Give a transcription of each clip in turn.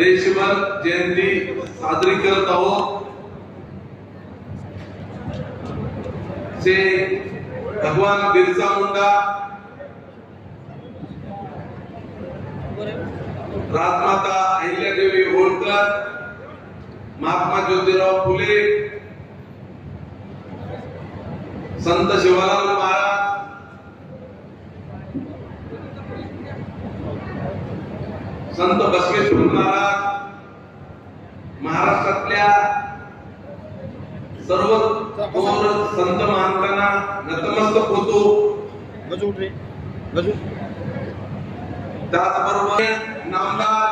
देशभर जयंती साजरी करत जे भगवान बिरसा मुंडा. राजमाता अहिल्यादेवी होळकर, महात्मा ज्योतिराव फुले, संत शिवलाल महाराज संत बसवेश्वर महाराज महाराष्ट्रातल्या सर्व थोर संत महांतांना नतमस्तक होतो. त्याचबरोबर नामदार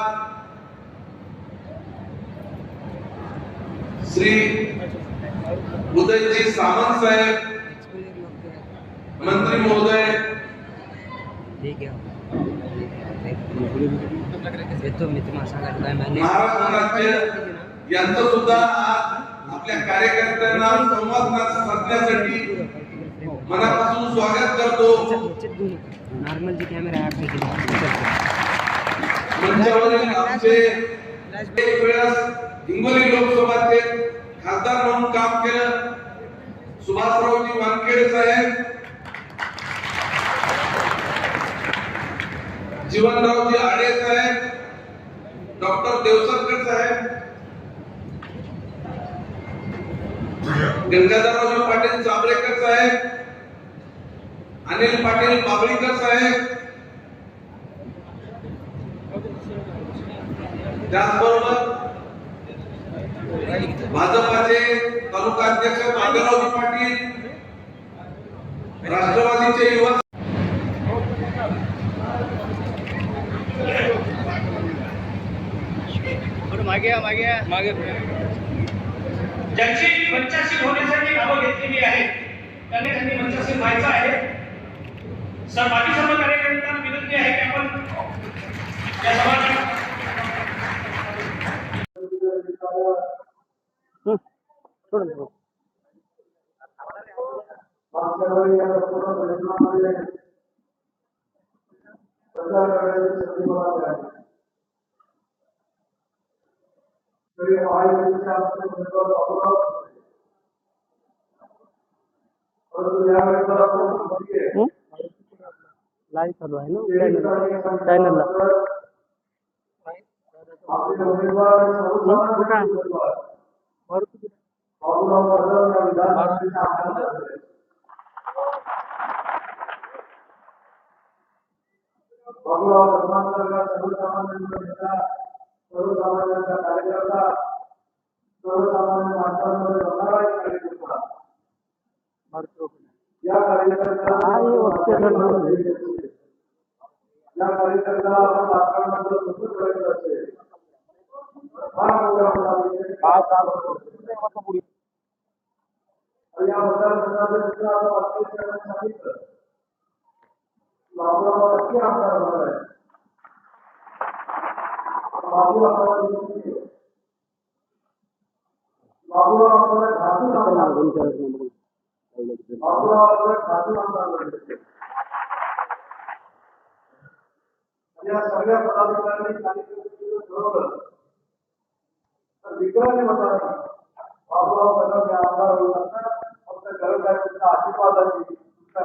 श्री उदयजी सामंत साहेब मंत्री महोदय. ठीक आहे येतो मी तुम्हाला काय यांचं सुद्धा आपल्या कार्यकर्त्यांना संवाद साधण्यासाठी मनापासून स्वागत करतो. नॉर्मल जे कॅमेरा आहे मंचावरील आमचे एक वेळेस हिंगोली लोकसभाचे खासदार म्हणून काम केलं. सुभाषरावजी वानखेडे साहेब. जीवनरावजी डॉक्टर देवसरकर साहेब गंगाधररावजी पाटील चाबरेकर साहेब अनिल पाटील बाबळीकर साहेब त्याचबरोबर भाजपाचे तालुका अध्यक्ष नागरावजी पाटील राष्ट्रवादीचे युवा मागे मागे. मागे ज्यांची मंचाशील होण्यासाठी नावं घेतलेली आहेत त्यांनी त्यांनी मंचाशील व्हायचं आहे सर बाकी सर्व कार्यकर्त्यांना विनंती आहे की आपण या सोडून. मागच्या वेळी या लाईव्ह चालू आहे ना तेवीस तारखेच्या संदर्भात आपले उमेदवार सर्वसामान्य उमेदवार बाबूराव सर्वसामान्यांचा कार्यकर्ता सर्वसामान्य माणसांमध्ये जगणारा एक कार्यकर्ता. या कार्यकर्त्याला या कार्यकर्त्याला आपण राजकारणाचं कसं करायचं असेल. या मतदारसंघाचं करण्यास सांगितलं. नक्की आमदार होणार आहे. बाबू आपल्याला आपल्याला आपल्याला आमदार या सगळ्या पदाधिकाऱ्यांनी कार्यकर्त्यांनी ठरवलं तर विक्रमी मताने बाबूराव कदम आमदार फक्त गरज आहे तुमच्या आशीर्वादाची. तुमच्या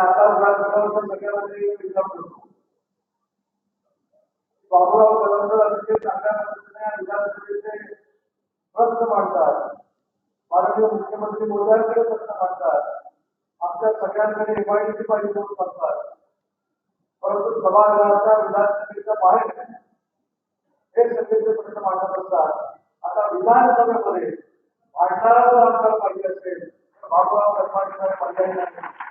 आता विधानसभावर सगळ्यांमध्ये विचार करतो बाबूराव कदमकर अतिशय चांगल्या पद्धतीने विधानसभेचे प्रश्न मांडतात. माननीय मुख्यमंत्री मोदयांकडे प्रश्न मांडतात. आमच्या सगळ्यांकडे एमआयडीसी पाहिजे म्हणून सांगतात परंतु सभागृहाच्या विधानसभेच्या बाहेर हे सगळेचे प्रश्न मांडत असतात. आता विधानसभेमध्ये मांडणारा जर आमदार पाहिजे असेल तर बाबूराव पर्याय नाही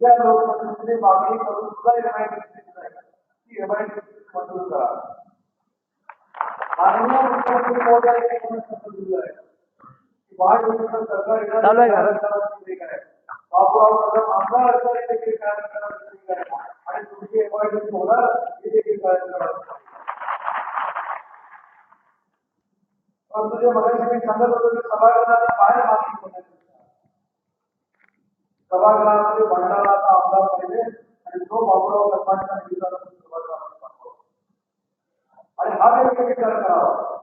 तुमच्या लोकप्रतिनिधीने मागणी करून सुद्धा एमआयडीसी नाही ती एमआयडीसी मंजूर करा. माननीय मुख्यमंत्री आहे महायुतीचं सरकार आहे आहे. बाबूराव कदम आमदार असताना देखील आहे आणि तुमची एमआयडीसी होणार ही देखील कार्यक्रम परंतु जे मगाशी मी सांगत होतो की सभागृहाच्या बाहेर मागणी करण्याची सभागृहामध्ये भांडारा आमदार पाहिजे आणि तो बाबूराव कदमांच्या निमित्तानं सभागृहामध्ये पाठवा आणि हा देखील विचार करावा?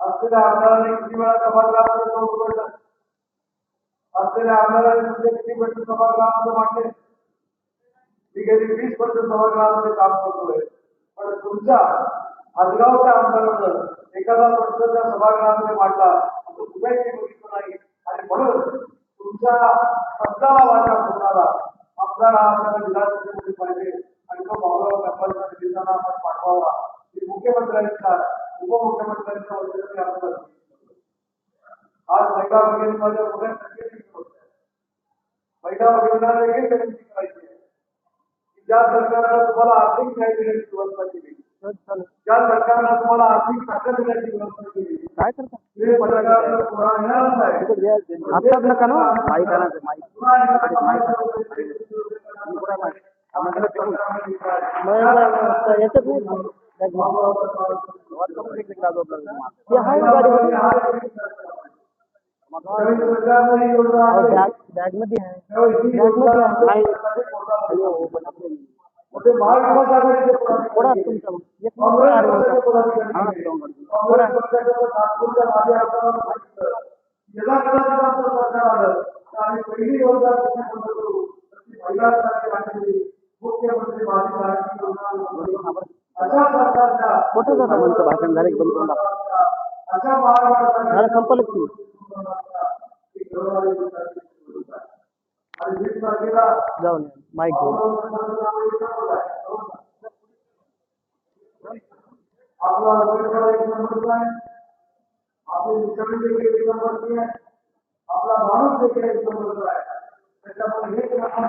असलेल्या आमदाराने किती वेळा सभागृहामध्ये तो उघडला? असलेल्या आमदारांनी तुमचे किती वर्ष सभागृहामध्ये मांडले? मी गेली वीस वर्ष सभागृहामध्ये काम करतोय. पण तुमच्या हदगावच्या आमदारानं एखादा प्रश्न त्या सभागृहामध्ये मांडला असं कुठेही मी बघितलं नाही. आणि म्हणून तुमच्या शब्दाला वाचा होणारा आमदार हा आपल्याला विधानसभेमध्ये पाहिजे आणि तो भाऊराव कपालच्या निधीताना आपण पाठवावा. हे मुख्यमंत्र्यांच्या उपमुख्यमंत्र्यांच्या वतीने आपण आज महिला भगिनीमध्ये मोठ्या संख्येने महिला भगिनीला देखील विनंती करायची आहे. की ज्या सरकारनं तुम्हाला आर्थिक न्याय देण्याची व्यवस्था केली ज्या सरकारनं तुम्हाला आर्थिक ताकद देण्याची व्यवस्था केली काय करता? ते येणारच आहे. नका ना माईक आणा ते माईक पुन्हा येणारच आहे. ही योजना आणली. बॅग बॅगमध्ये आहे. कोणा तुमचा? एक नंबर काँग्रेस आहे पक्षाचे पदाधिकारी दोन गाडी. काँग्रेस पक्षाच्या नागपूरच्या माजी आमदारांना सांगितलं याला कदाचित आमचं सरकार आलं. तर आम्ही पहिली योजना कुठे बंद करू तर ती महिला साठी आणलेली मुख्यमंत्री माझी मराठी योजना अशा सरकारच्या कुठं जाता म्हणतं भाषण. झालं की बंद करून टाका. अशा महाराष्ट्राच्या झालं संपलं की. आणि वीस तारखेला जाऊन या. माईक घेऊन आपला उमेदवार एक नंबरचा आहे आपली विचारणी देखील एक नंबरची आहे आपला माणूस देखील एक नंबरचा आहे त्याच्यामुळे एक नंबर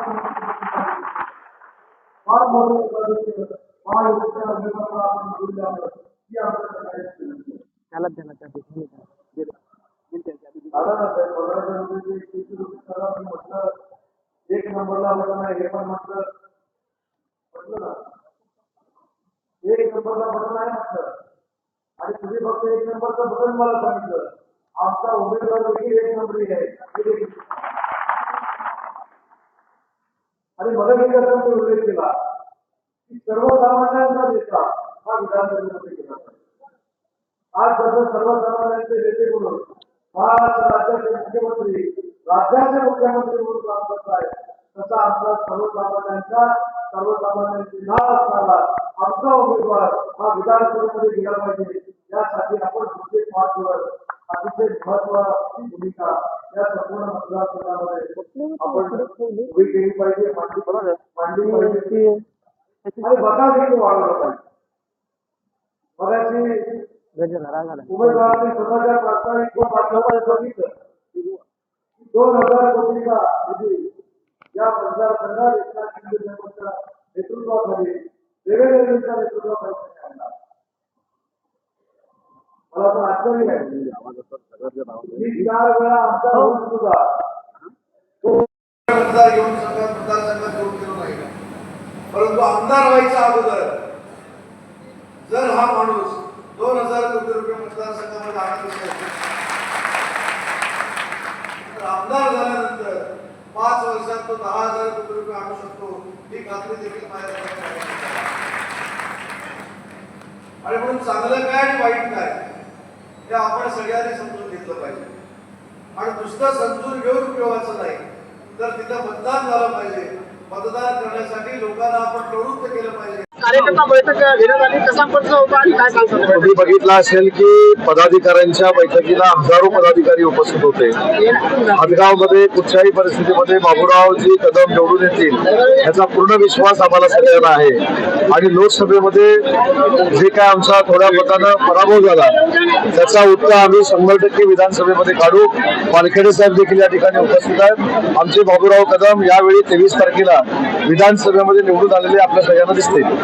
फार मोठं पद्धतीनं महायुतीच्या उमेदवाराला आपण निवडून द्यावं ही आमच्या सगळ्यांची विनंती आहे. त्याला द्या ना त्या ठिकाणी द्या. दिलं. दिलं त्याच्या आधी. झालं ना साहेब पंधराशे रुपये एकशे रुपये करा मी म्हटलं एक नंबरला बसणं हे पण म्हटलं म्हटलं ना. एक नंबरला बटन आहे म्हटलं. आणि तुम्ही फक्त एक नंबरचं बटन मला सांगितलं. आमचा उमेदवार देखील एक नंबरी आहे. आणि मला मी कसं मी उल्लेख केला. की सर्वसामान्यांचा नेता हा विधानसभेमध्ये केला आज जसं सर्वसामान्यांचे नेते म्हणून महाराष्ट्र राज्याचे मुख्यमंत्री राज्याचे मुख्यमंत्री म्हणून काम करत आहेत. तसा आमचा सर्वसामान्यांचा सर्वसामान्यांची नाव असणारा आमचा उमेदवार हा विधानसभेमध्ये गेला पाहिजे. यासाठी आपण प्रत्येक पाच वर्ष अतिशय महत्वाची भूमिका या संपूर्ण मतदारसंघामध्ये आपण उभी केली पाहिजे. मांडली मांडली पाहिजे आणि बटा देखील वाढवला पाहिजे. मगाशी. उमेदवारांनी स्वतःच्या प्रास्ताविक माध्यमात बघितलं की दोन हजार कोटीचा निधी या मतदारसंघात एकनाथ शिंदे साहेबांच्या नेतृत्वाखाली देवेंद्रजींच्या नेतृत्वाखाली आणला मला तर आश्चर्य आहे मी चार वेळा आमचा होऊन सुद्धा. मतदार घेऊन सगळ्या मतदारसंघात निवडून गेलो नाही परंतु आमदार व्हायच्या अगोदर जर हा माणूस दोन हजार कोटी रुपये मतदारसंघामध्ये आणत असेल आमदार झाल्यानंतर पाच वर्षात तो दहा हजार कोटी रुपये आणू शकतो ही खात्री देखील माझ्या आणि म्हणून चांगलं काय आणि वाईट काय हे आपण सगळ्यांनी समजून घेतलं पाहिजे. आणि नुसतं समजून घेऊन उपयोगाचं नाही तर तिथं मतदान झालं पाहिजे. मतदान करण्यासाठी लोकांना आपण प्रवृत्त केलं पाहिजे. कार्यकर्ता बैठक तुम्ही बघितलं असेल की पदाधिकाऱ्यांच्या बैठकीला हजारो पदाधिकारी उपस्थित होते. हदगावमध्ये कुठच्याही परिस्थितीमध्ये बाबूरावजी कदम निवडून येतील याचा पूर्ण विश्वास आम्हाला सगळ्यांना आहे. आणि लोकसभेमध्ये जे काय आमचा थोड्या मतानं पराभव झाला त्याचा उत्तर आम्ही शंभर टक्के विधानसभेमध्ये काढू. पालखेडे साहेब देखील या ठिकाणी उपस्थित आहेत. आमचे बाबूराव कदम यावेळी तेवीस तारखेला विधानसभेमध्ये निवडून आलेले आपल्या सगळ्यांना दिसतील.